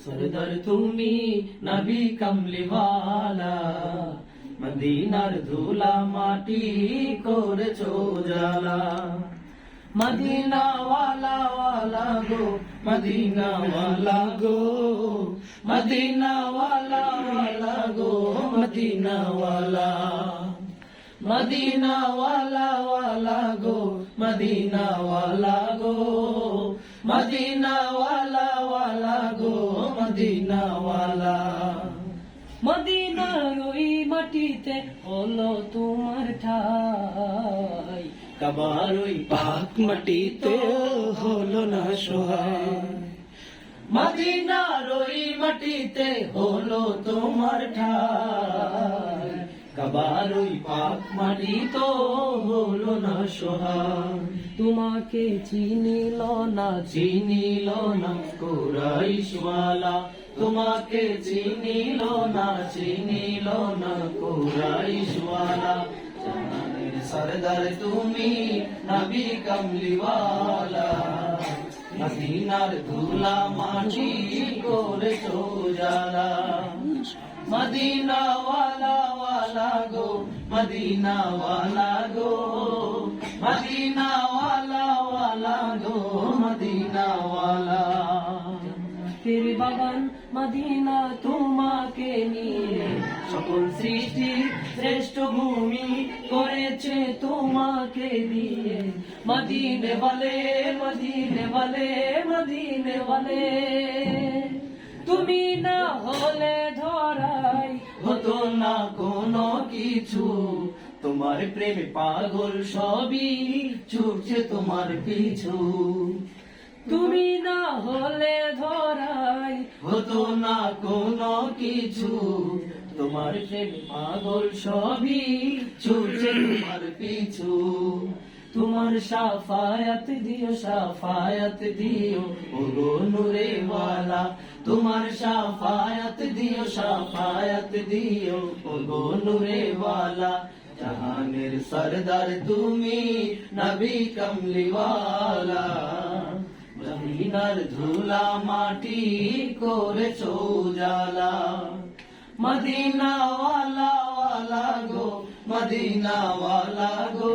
সরদার তুমি নবী কমলিওয়ালা, মদিনার ধুলা মাটি করেছ জালা মদিনা গো মদিনা ওয়ালা গো মদিনা ওয়ালা ওয়ালা গো মদিনা ওয়ালা মদিনা ওয়ালা ওয়ালা গো মদিনা গো মদিনা মদিনা ওয়ালা মদিনার ওই মাটিতে হলো তোমার ঠাই। কাবার ওই পাক মাটিতে হলো না সহায় মদিনার ওই মাটিতে হলো তোমার ঠাই। কাবার ওই পাক মাটি তো হলো না সহায় তোমাকে চিনিল না। চিনিল না কুরাইশওয়ালা। তোমাকে চিনিল না চিনিল না কুরাইশওয়ালা। সরদার তুমি নবী কমলিওয়ালা। মদিনার ধুলা মাটি করে চোজালা মদিনা গো মদিনা ওয়ালা গো মদিনা ওয়ালা গো মদিনা ওয়ালা বাগান মদিনা তোমাকে নিয়ে সকল সৃষ্টি শ্রেষ্ঠ ভূমি করেছে তোমাকে দিয়ে। মদিনে বলে মদিনে বলে মদিনে বলে, তুমি না হলে হতো না কোনো কিছু। তোমার প্রেমে পাগল সবই ছুটছে তোমার পিছু। তুমি না হলে ধরাই হতো না কোনো কিছু। তোমার প্রেমে পাগল সবই ছুটছে তোমার পিছু। তোমার সাফায়াত দিও সাফায়াত দিও। ও গো নূরে ওয়ালা তোমার সাফায়াত দিও সাফায়াত দিও। ও গো নূরে ওয়ালা জাহানের সরদার তুমি নবী কমলিওয়ালা। মদিনার ধুলা মাটি করেছ জালা মদিনা ওয়ালা ওয়ালা গো মদিনা ওয়ালা গো।